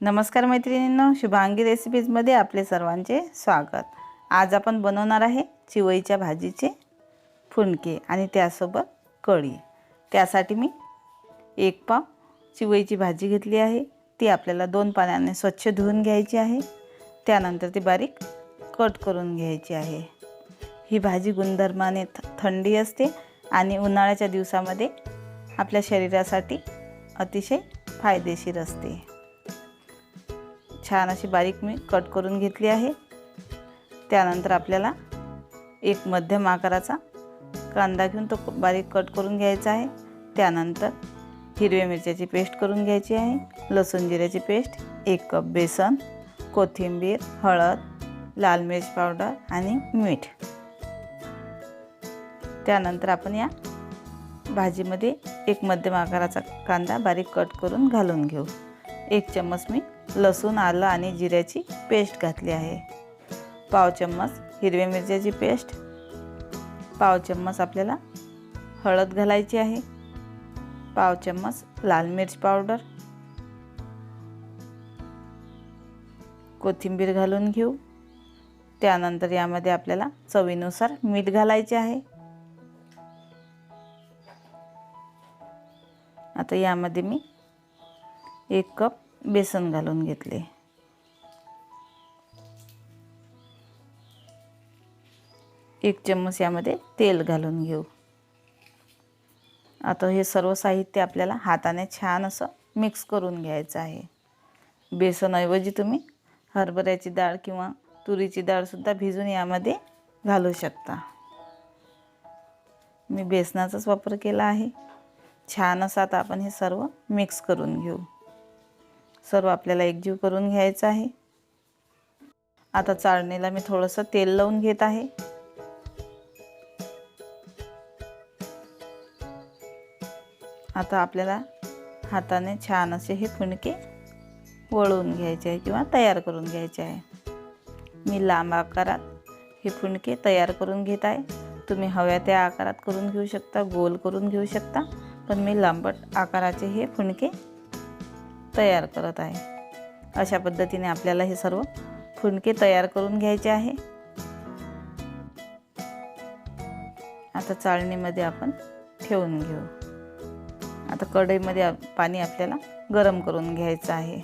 नमस्कार मैत्रिणींनो शुभांगी रेसिपीजमध्ये आपले सर्वांचे स्वागत. आज आपण बनवणार आहे चिवईच्या भाजीचे फुणके आणि त्यासोबत कढी. त्यासाठी मी एक पाव चिवईची भाजी घेतली आहे. ती आपल्याला दोन पाण्याने स्वच्छ धुवून घ्यायची आहे. त्यानंतर ती बारीक कट करून घ्यायची आहे. ही भाजी गुणधर्माने थ थंडी असते आणि उन्हाळ्याच्या दिवसामध्ये आपल्या शरीरासाठी अतिशय फायदेशीर असते. छान अशी बारीक मी कट करून घेतली आहे. त्यानंतर आपल्याला एक मध्यम आकाराचा कांदा घेऊन तो बारीक कट करून घ्यायचा आहे. त्यानंतर हिरव्या मिरच्याची पेस्ट करून घ्यायची आहे. लसूण जिऱ्याची पेस्ट एक कप बेसन कोथिंबीर हळद लाल मिरच पावडर आणि मीठ. त्यानंतर आपण या भाजीमध्ये एक मध्यम आकाराचा कांदा बारीक कट करून घालून घेऊ. एक चम्मच मी लसूण आलं आणि जिऱ्याची पेस्ट घातली आहे. पाव चम्मच हिरव्या मिरच्याची पेस्ट. पाव चम्मच आपल्याला हळद घालायची आहे. पाव चम्मच लाल मिर्च पावडर. कोथिंबीर घालून घेऊ. त्यानंतर यामध्ये आपल्याला चवीनुसार मीठ घालायचे आहे. आता यामध्ये मी एक कप बेसन घालून घेतले. एक चम्मच यामध्ये तेल घालून घेऊ. आता हे सर्व साहित्य आपल्याला हाताने छान असं मिक्स करून घ्यायचं आहे. बेसनऐवजी तुम्ही हरभऱ्याची डाळ किंवा तुरीची डाळसुद्धा भिजून यामध्ये घालू शकता. मी बेसनाचाच वापर केला आहे. छान असं आता आपण हे सर्व मिक्स करून घेऊ. सर्व आपल्याला एकजीव करून घ्यायचं आहे. आता चाळणीला मी थोडंसं तेल लावून घेत आहे. आता आपल्याला हाताने छान असे हे फुणके वळवून घ्यायचे आहे किंवा तयार करून घ्यायचे आहे. मी लांब आकारात हे फुणके तयार करून घेत आहे. तुम्ही हव्या त्या आकारात करून घेऊ शकता गोल करून घेऊ शकता. पण मी लांबट आकाराचे हे फुणके तयार करत आहे. अशा पद्धतीने आपल्याला हे सर्व फुणके तयार करून घ्यायचे आहे. आता चाळणीमध्ये आपण ठेवून घेऊ. आता कढईमध्ये पाणी आपल्याला गरम करून घ्यायचं आहे.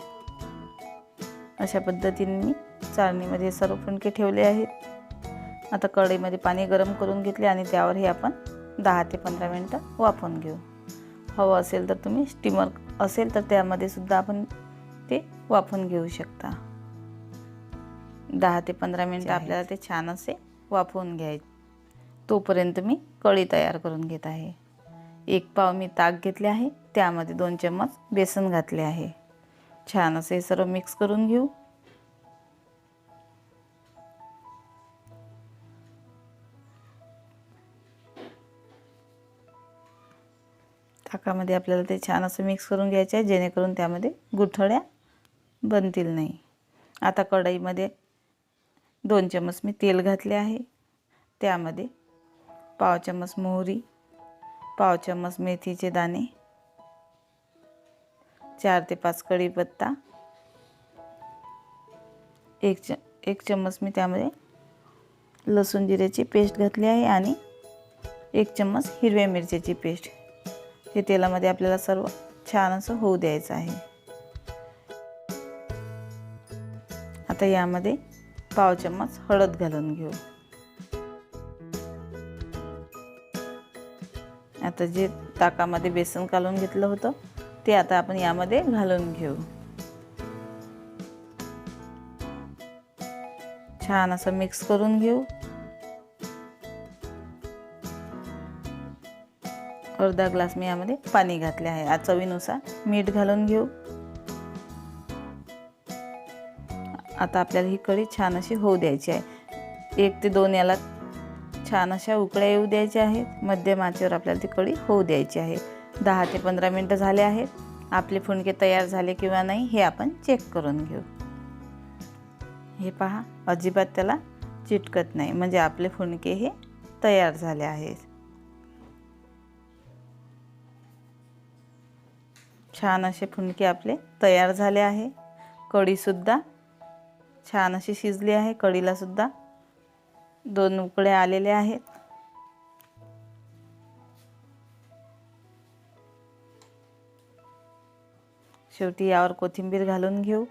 अशा पद्धतीने मी चाळणीमध्ये सर्व फुणके ठेवले आहेत. आता कढईमध्ये पाणी गरम करून घेतले आणि त्यावर हे आपण दहा ते पंधरा मिनटं वाफवून घेऊ. हवं असेल तर तुम्ही स्टीमर असेल तर त्यामध्ये सुद्धा आपण ते वाफवून घेऊ शकता. दहा ते पंधरा मिनटं आपल्याला ते छान असे वाफवून घ्यायचे. तोपर्यंत मी कढी तयार करून घेत आहे. एक पाव मी ताक घेतले आहे. त्यामध्ये दोन चम्मच बेसन घातले आहे. छान असे सर्व मिक्स करून घेऊ. ताकामध्ये आपल्याला ते छान असं मिक्स करून घ्यायचे आहे जेणेकरून त्यामध्ये गुठळ्या बनतील नाही. आता कढईमध्ये दोन चम्मच मी तेल घातले आहे. त्यामध्ये पाव चम्मच मोहरी पाव चम्मच मेथीचे दाणे चार ते पाच कढीपत्ता एक च एक चम्मच मी त्यामध्ये लसूण जिऱ्याची पेस्ट घातली आहे आणि एक चम्मच हिरव्या मिरच्याची पेस्ट. हे तेलामध्ये आपल्याला सर्व छान असं होऊ द्यायचं आहे. आता यामध्ये पाव चम्मच हळद घालून घेऊ. आता जे ताकामध्ये बेसन घालून घेतलं होतं ते आता आपण यामध्ये घालून घेऊ. छान असं मिक्स करून घेऊ. अर्धा ग्लास मी यामध्ये पाणी घातले आहे. आज चवीनुसार मीठ घालून घेऊ. आता आपल्याला ही कढी छान अशी होऊ द्यायची आहे. एक ते दोन याला छान अशा उकळ्या येऊ द्यायच्या आहेत. मध्यम आचेवर आपल्याला ती कढी होऊ द्यायची आहे. दहा ते पंधरा मिनटं झाले आहेत. आपले फुणके तयार झाले किंवा नाही हे आपण चेक करून घेऊ. हे पहा अजिबात त्याला चिटकत नाही. म्हणजे आपले फुणके हे तयार झाले आहेत. छान असे फुणके आपले तयार झाले आहे. कढीसुद्धा छान अशी शिजली आहे कढीलासुद्धा. दोन उकडे आलेले आहेत. शेवटी यावर कोथिंबीर घालून घेऊ.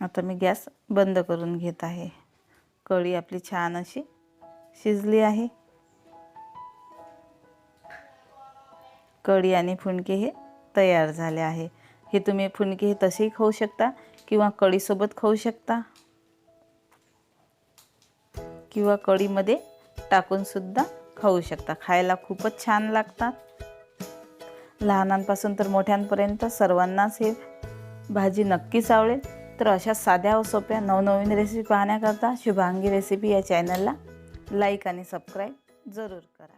आता मी गॅस बंद करून घेत आहे. कढी आपली छान अशी शिजली आहे. कढी आणि फुणके हे तयार झाले आहे. हे तुम्ही फुणके हे तसेही खाऊ शकता किंवा कढीसोबत खाऊ शकता. किंवा कढीमध्ये टाकूनसुद्धा खाऊ शकता. खायला खूपच छान लागतात. लहानांपासून तर मोठ्यांपर्यंत सर्वांनाच हे भाजी नक्कीच आवडेल. तर अशा साध्या व सोप्या नवनवीन रेसिपी पाहण्याकरता शुभांगी रेसिपी या चॅनलला लाईक आणि सबस्क्राईब जरूर करा.